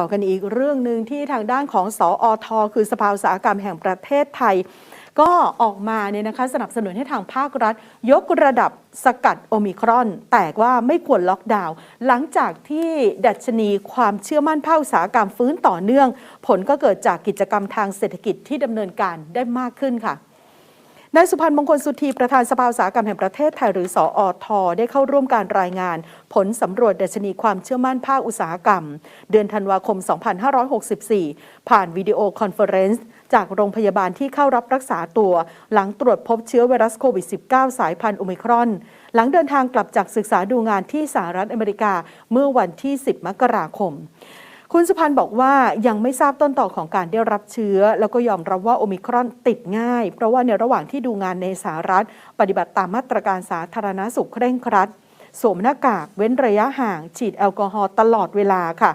ต่อกันอีกเรื่องหนึ่งที่ทางด้านของสออทคือสภาอุตสาหกรรมแห่งประเทศไทย ก็ออกมาเนี่ยนะคะสนับสนุนให้ทางภาครัฐ ยกระดับสกัดโอมิครอน แต่ว่าไม่ควรล็อกดาวน์หลังจากที่ดัชนีความเชื่อมั่นภาคอุตสาหกรรมฟื้นต่อเนื่อง ผลก็เกิดจากกิจกรรมทางเศรษฐกิจที่ดำเนินการได้มากขึ้นค่ะ นายสุพันธ์มงคลสุธีประธานสภาอุตสาหกรรมแห่งประเทศไทยหรือสออทได้เข้าร่วมการรายงาน ผลสำรวจดัชนีความเชื่อมั่นภาคอุตสาหกรรม เดือนธันวาคม 2564 ผ่านวิดีโอคอนเฟอเรนซ์จากโรงพยาบาลที่เข้ารับรักษาตัว หลังตรวจพบเชื้อไวรัสโควิด -19 สายพันธุ์โอมิครอน หลังเดินทางกลับจากศึกษาดูงานที่สหรัฐอเมริกาเมื่อวันที่ 10 มกราคม คุณสุพันธ์บอกว่ายังไม่ทราบต้นต่อของการได้รับเชื้อ แล้วก็ยอมรับว่าโอมิครอนติดง่าย เพราะว่าในระหว่างที่ดูงานในสหรัฐ ปฏิบัติตามมาตรการสาธารณสุขเคร่งครัด สวมหน้ากากเว้นระยะห่าง ฉีดแอลกอฮอล์ตลอดเวลาค่ะ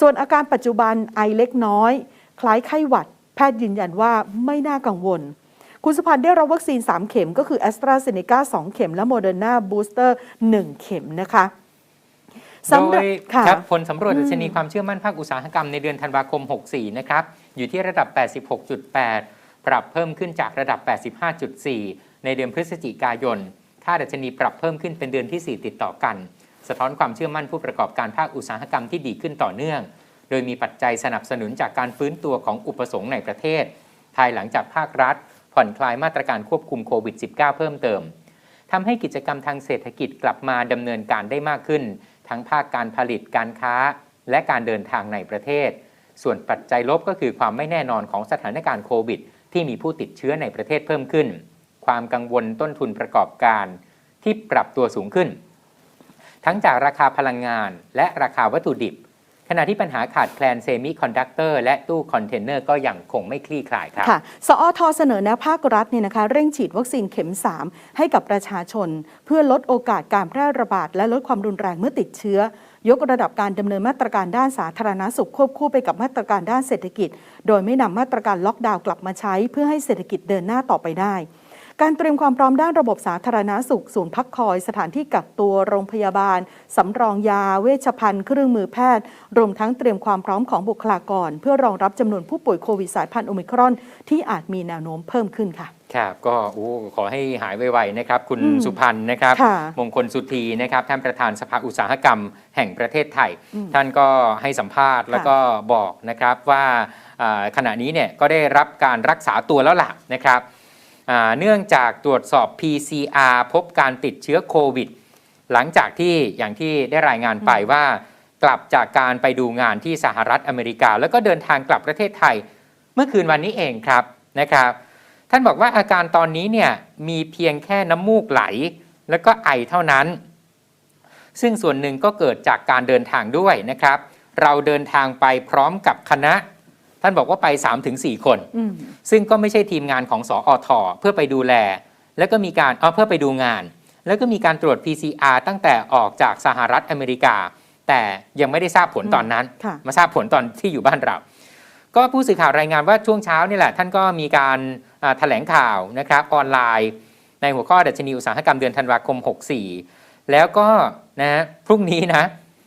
ส่วนอาการปัจจุบันไอเล็กน้อย คล้ายไข้หวัด แพทย์ยืนยันว่าไม่น่ากังวลคุณสุพันธ์ได้รับวัคซีน 3 เข็มก็คือแอสตราเซเนกา2 เข็มและโมเดอร์นาบูสเตอร์ 1 เข็มนะคะ โดสำหรับยค่ะครับผลสำรวจอืมดัชนีความเชื่อมั่นภาคอุตสาหกรรมในเดือนธันวาคม 64 นะครับ อยู่ที่ระดับ 86.8 ปรับเพิ่มขึ้นจากระดับ 85.4 ในเดือนพฤศจิกายน ค่าดัชนีปรับเพิ่มขึ้นเป็นเดือนที่ 4 ติดต่อกัน สะท้อนความเชื่อมั่นผู้ประกอบการภาคอุตสาหกรรมที่ดีขึ้นต่อเนื่อง โดยมีปัจจัยสนับสนุนจากการฟื้นตัวของอุปสงค์ในประเทศ ภายหลังจากภาครัฐ ผ่อนคลายมาตรการควบคุมโควิด -19 เพิ่มเติมทำให้กิจกรรมทางเศรษฐกิจกลับมาดำเนินการได้มากขึ้น ทั้งภาคการผลิตการค้า และการเดินทางในประเทศ ส่วนปัจจัยลบก็คือความไม่แน่นอนของสถานการณ์โควิด ที่มีผู้ติดเชื้อในประเทศเพิ่มขึ้น ความกังวลต้นทุนประกอบการที่ปรับตัวสูงขึ้น ทั้งจากราคาพลังงานและราคาวัตถุดิบ ขณะที่ปัญหาขาดแคลนเซมิคอนดักเตอร์และตู้คอนเทนเนอร์ก็ยังคงไม่คลี่คลายครับค่ะ สอทเสนอแนะภาครัฐเนี่ยนะคะเร่งฉีดวัคซีนเข็ม 3 ให้กับประชาชน เพื่อลดโอกาสการแพร่ระบาด และลดความรุนแรงเมื่อติดเชื้อ ยกระดับการดำเนินมาตรการด้านสาธารณสุขควบคู่ไปกับมาตรการด้านเศรษฐกิจ โดยไม่นำมาตรการล็อกดาวน์กลับมาใช้ เพื่อให้เศรษฐกิจเดินหน้าต่อไปได้ การเตรียมความพร้อมด้านระบบสาธารณาสุข ศูนย์พักคอย สถานที่กักตัวโรงพยาบาล สำรองยา เวชภัณฑ์ เครื่องมือแพทย์ รวมทั้งเตรียมความพร้อมของบุคลากร เพื่อรองรับจำนวนผู้ป่วยโควิดสายพันธุ์โอมิครอน ที่อาจมีแนวโน้มเพิ่มขึ้นค่ะครับก็โอ้ขอให้หายไวๆนะครับ คุณอืมสุพันธ์นะครับค่ะมงคลสุธีนะครับ ท่านประธานสภาอุตสาหกรรมแห่งประเทศไทยอืมท่านก็ให้สัมภาษณ์แล้วก็บอกนะครับว่าอ่าขณะนี้เนี่ยก็ได้รับการรักษาตัวแล้วล่ะนะครับอ่า เนื่องจากตรวจสอบ PCR พบการติดเชื้อโควิด หลังจากที่อย่างที่ได้รายงานไปว่ากลับจากการไปดูงานที่สหรัฐอเมริกา แล้วก็เดินทางกลับประเทศไทย เมื่อคืนวันนี้เองครับนะครับ ท่านบอกว่าอาการตอนนี้เนี่ยมีเพียงแค่น้ำมูกไหล แล้วก็ไอเท่านั้น ซึ่งส่วนหนึ่งก็เกิดจากการเดินทางด้วยนะครับ เราเดินทางไปพร้อมกับคณะ ท่านบอกว่าไป 3-4 คนอืมซึ่งก็ไม่ใช่ทีมงานของสออทเพื่อไปดูแล แล้วก็มีการเออเพื่อไปดูงาน แล้วก็มีการตรวจ PCR ตั้งแต่ออกจากสหรัฐอเมริกา แต่ยังไม่ได้ทราบผลตอนนั้นค่ะมาทราบผลตอนที่อยู่บ้านเรา ก็ผู้สื่อข่าวรายงานว่าช่วงเช้านี่แหละ ท่านก็มีการอ่าแถลงข่าวนะครับออนไลน์ในหัวข้อดัชนีอุตสาหกรรมเดือนธันวาคม 64 แล้วก็นะพรุ่งนี้นะ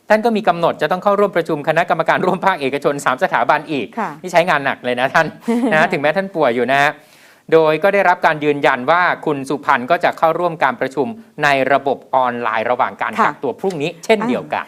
ท่านก็มีกำหนดจะต้องเข้าร่วมประชุมคณะกรรมการร่วมภาคเอกชน 3 สถาบันอีกค่ะที่ใช้งานหนักเลยนะท่านนะถึงแม้ท่านป่วยอยู่นะฮะโดยก็ได้รับการยืนยันว่าคุณสุพันธ์ก็จะเข้าร่วมการประชุมในระบบออนไลน์ระหว่างการค่ะกักตัวพรุ่งนี้เช่นเดียวกัน